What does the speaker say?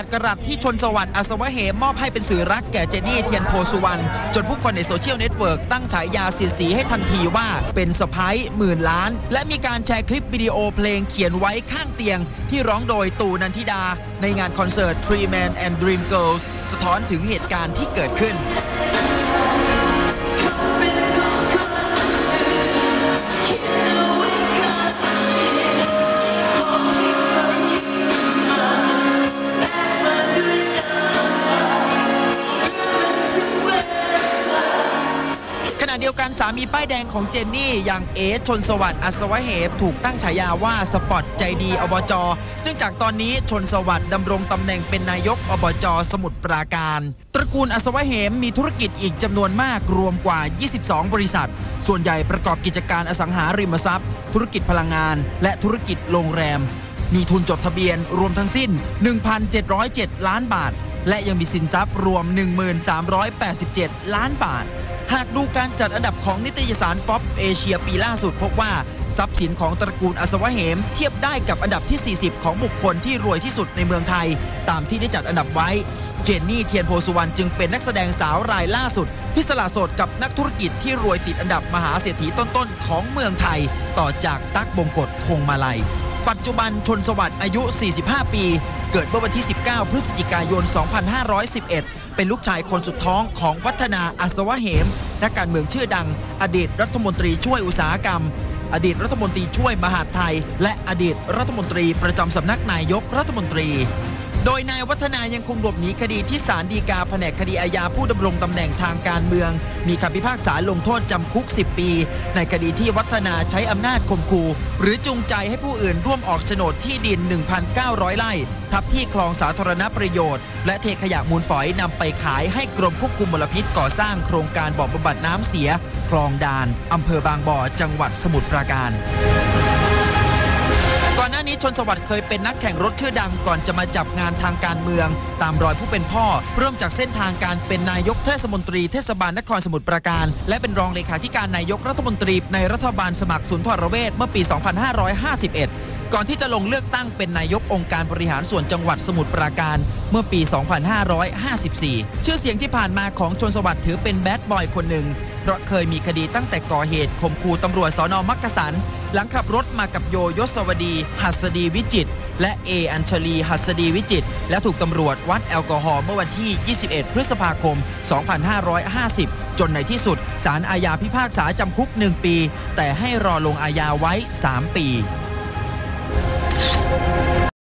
8 กรัตที่ชนสวัสดิ์อัศวะเหมมอบให้เป็นสื่อรักแก่เจนี่เทียนโพสุวรรณจนผู้คนในโซเชียลเน็ตเวิร์กตั้งฉายาเสียดสีให้ทันทีว่าเป็นสะพ้ายหมื่นล้าน และมีการแชร์คลิปวิดีโอเพลงเขียนไว้ข้างเตียง ที่ร้องโดยตู่นันทิดา ในงานคอนเสิร์ต Three Man and Dream Girls สะท้อนถึงเหตุการณ์ที่เกิดขึ้น ขณะเดียวกันสามีป้ายแดงของเจนนี่อย่างเอชชนสวัสดิ์อัศวะเหมถูกตั้งฉายาว่าสปอตใจดีอบจ เนื่องจากตอนนี้ชนสวัสดิ์ดำรงตำแหน่งเป็นนายกอบจ สมุทรปราการ ตระกูลอัศวะเหมมีธุรกิจอีกจำนวนมากรวมกว่า 22 บริษัท ส่วนใหญ่ประกอบกิจการอสังหาริมทรัพย์ ธุรกิจพลังงาน และธุรกิจโรงแรม มีทุนจดทะเบียนรวมทั้งสิ้น 1,707 ล้านบาท และยังมีสินทรัพย์รวม 1387 ล้านบาท หากดูการจัดอันดับของนิตยสารฟอบเอเชียปีล่าสุดพบว่า ทรัพย์สินของตระกูลอัศวะเหม เทียบได้กับอันดับที่ 40 ของบุคคลที่รวยที่สุดในเมืองไทย ตามที่ได้จัดอันดับไว้ เจนนี่เทียนโพสุวรรณจึงเป็นนักแสดงสาวรายล่าสุด ที่สละโสดกับนักธุรกิจที่รวยติดอันดับมหาเศรษฐีต้นๆของเมืองไทย ต่อจากตั๊กบงกฎคงมาลัยปัจจุบันชนสวัสดิ์อายุ 45 ปี เกิดเมื่อวันที่ 19 พฤศจิกายน 2511 เป็นลูกชายคนสุดท้องของวัฒนาอัศวะเหม นักการเมืองชื่อดัง อดีตรัฐมนตรีช่วยอุตสาหกรรม อดีตรัฐมนตรีช่วยมหาดไทย และอดีตรัฐมนตรีประจำสำนักนายกรัฐมนตรี โดยนายวัฒนายังคงหลบหนีคดีที่ศาลฎีกาแผนกคดีอาญาผู้ดำรงตำแหน่งทางการเมือง มีคำพิพากษาลงโทษจำคุก 10 ปี ในคดีที่วัฒนาใช้อำนาจข่มขู่หรือจูงใจให้ผู้อื่นร่วมออกโฉนดที่ดิน 1,900 ไร่ ทับที่คลองสาธารณประโยชน์ และเทขยะมูลฝอยนำไปขายให้กรมควบคุมมลพิษก่อสร้างโครงการบ่อบำบัดน้ำเสีย คลองดานอำเภอบางบ่อจังหวัดสมุทรปราการ ชนสวัสดิ์เคยเป็นนักแข่งรถชื่อดังก่อนจะมาจับงานทางการเมือง ตามรอยผู้เป็นพ่อ เริ่มจากเส้นทางการเป็นนายกเทศมนตรีเทศบาลนครสมุทรปราการ และเป็นรองเลขาธิการนายกรัฐมนตรี ในรัฐบาลสมัครสุนทรเวชเมื่อปี 2551ก่อนที่จะลงเลือกตั้งเป็นนายกองค์การบริหารส่วนจังหวัดสมุทรปราการเมื่อปี 2554 ชื่อเสียงที่ผ่านมาของชนสวัสดิ์ถือเป็นแบดบอยคนหนึ่ง เพราะเคยมีคดีตั้งแต่ก่อเหตุข่มขู่ตำรวจสอนอมักกะสัน หลังขับรถมากับโยยศวดีหัสดีวิจิต และเออัญชลีหัสดีวิจิต และถูกตำรวจวัดแอลกอฮอล์เมื่อวันที่ 21 พฤษภาคม 2550 จนในที่สุดศาลอาญาพิพากษาจำคุก 1 ปี แต่ให้รอลงอาญาไว้ 3 ปี